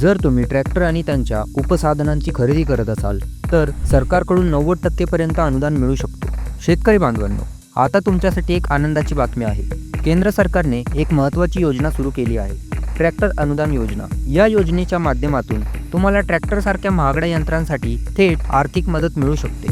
जर तुम्ही ट्रॅक्टर आणि त्यांच्या उपसाधनांची खरेदी करत असाल तर सरकारकडून नव्वद टक्केपर्यंत अनुदान मिळू शकतो. शेतकरी बांधवांनो आता तुमच्यासाठी एक आनंदाची बातमी आहे. केंद्र सरकारने एक महत्त्वाची योजना सुरू केली आहे. ट्रॅक्टर अनुदान योजना. या योजनेच्या माध्यमातून तुम्हाला ट्रॅक्टरसारख्या महागड्या यंत्रांसाठी थेट आर्थिक मदत मिळू शकते.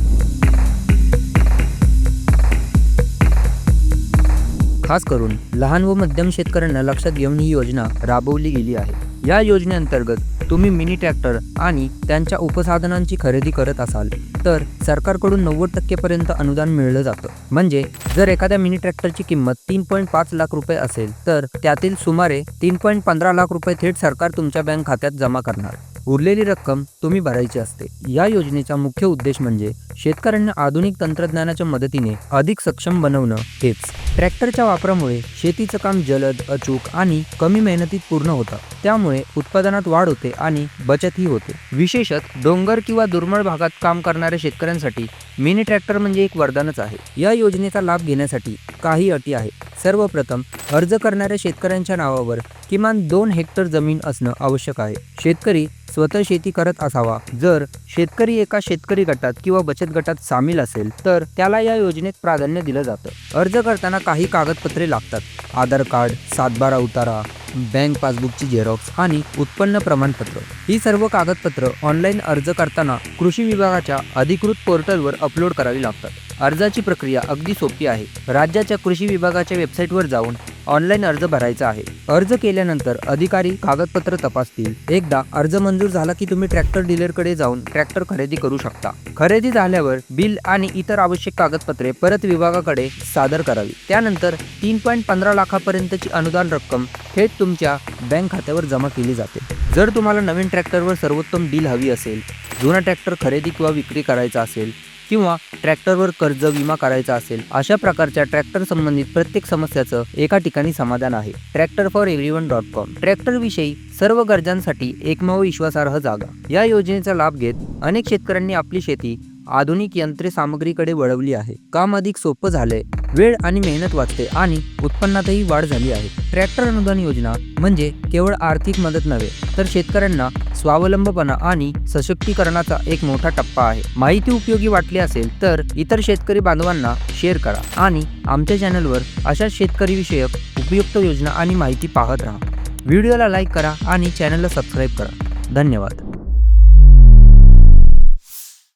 खास करून लहान व मध्यम शेतकऱ्यांना लक्षात घेऊन ही योजना राबवली गेली आहे. या योजनेअंतर्गत तुम्ही मिनी ट्रॅक्टर आणि त्यांच्या उपसाधनांची खरेदी करत असाल तर सरकारकडून नव्वद टक्केपर्यंत अनुदान मिळलं जातं. म्हणजे जर एखाद्या मिनी ट्रॅक्टरची किंमत तीन पॉईंट पाच लाख रुपये असेल तर त्यातील सुमारे तीन पॉईंट पंधरा लाख रुपये थेट सरकार तुमच्या बँक खात्यात जमा करणार. उरलेली रक्कम तुम्ही भरायची असते. या योजनेचा मुख्य उद्देश म्हणजे शेतकऱ्यांना आधुनिक तंत्रज्ञानाच्या मदतीने अधिक सक्षम बनवणं हेच. ट्रॅक्टरच्या वापरामुळे शेतीचं काम जलद अचूक आणि कमी मेहनतीत पूर्ण होतं. त्यामुळे उत्पादनात वाढ होते आणि बचतही होते. विशेषत डोंगर किंवा दुर्मिळ भागात काम करणाऱ्या शेतकऱ्यांसाठी मिनी ट्रॅक्टर म्हणजे एक वरदानच आहे. या योजनेचा लाभ घेण्यासाठी काही अटी आहेत. सर्वप्रथम अर्ज करणाऱ्या शेतकऱ्यांच्या नावावर किमान दोन हेक्टर जमीन असणं आवश्यक आहे. शेतकरी स्वतः शेती करत असावा. जर शेतकरी एका शेतकरी गटात किंवा बचत गटात सामील असेल तर त्याला या योजनेत प्राधान्य दिलं जातं. अर्ज करताना काही कागदपत्रे लागतात. आधार कार्ड सातबारा उतारा बँक पासबुकची झेरॉक्स आणि उत्पन्न प्रमाणपत्र. ही सर्व कागदपत्र ऑनलाईन अर्ज करताना कृषी विभागाच्या अधिकृत पोर्टलवर अपलोड करावी लागतात. अर्जाची प्रक्रिया अगदी सोपी आहे. राज्याच्या कृषी विभागाच्या वेबसाईटवर जाऊन ऑनलाईन अर्ज भरायचा आहे. अर्ज केल्यानंतर अधिकारी कागदपत्र तपासतील. एकदा अर्ज मंजूर झाला की तुम्ही ट्रॅक्टर डीलरकडे जाऊन ट्रॅक्टर खरेदी करू शकता. खरेदी झाल्यावर बिल आणि इतर आवश्यक कागदपत्रे परत विभागाकडे सादर करावी. त्यानंतर तीन पॉईंट पंधरा लाखापर्यंतची अनुदान रक्कम थेट तुमच्या बँक खात्यावर जमा केली जाते. जर तुम्हाला नवीन ट्रॅक्टरवर सर्वोत्तम डील हवी असेल जुना ट्रॅक्टर खरेदी किंवा विक्री करायचा असेल किंवा ट्रॅक्टरवर कर्ज विमा करायचा असेल अशा प्रकारच्या ट्रॅक्टर संबंधित प्रत्येक समस्याचं एका ठिकाणी समाधान आहे. Tractor for everyone dot com. Tractor विषयी सर्व गरजांसाठी एकमेव विश्वासार्ह जागा. या योजनेचा लाभ घेत अनेक शेतकऱ्यांनी आपली शेती आधुनिक यंत्रे सामग्रीकडे वळवली आहे. काम अधिक सोपं झालंय. वेळ आणि मेहनत वाचते आणि उत्पन्नातही वाढ झाली आहे. ट्रॅक्टर अनुदान योजना म्हणजे केवळ आर्थिक मदत नव्हे तर शेतकऱ्यांना स्वावलंबपणा आणि सशक्तीकरणाचा एक मोठा टप्पा आहे. माहिती उपयोगी वाटली असेल तर इतर शेतकरी बांधवांना शेअर करा आणि आमच्या चॅनलवर अशा शेतकरी विषयक उपयुक्त योजना आणि माहिती पाहत राहा. व्हिडिओला लाईक करा आणि चॅनलला सबस्क्राईब करा. धन्यवाद.